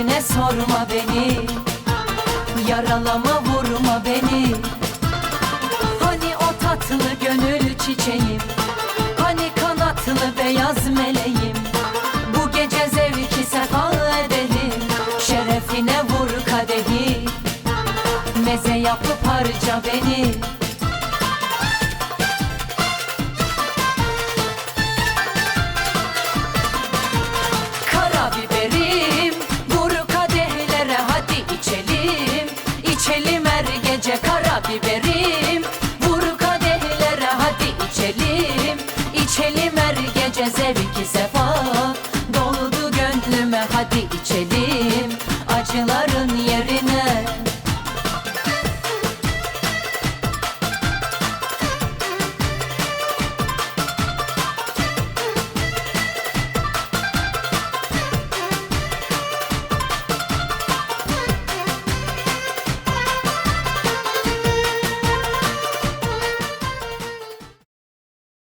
yorma beni. Yaralama vurma beni. Hani o tatlı gönül çiçeğim? Hani kanatlı beyaz meleğim? Bu gece zevki sefa edelim. Şerefine vur kadehi. Meze yapıp harca beni İçelim her gece kara biberim Vur kadehlere hadi içelim. İçelim her gece zevki sefa. Doldu gönlüme hadi içelim. Acıların yeri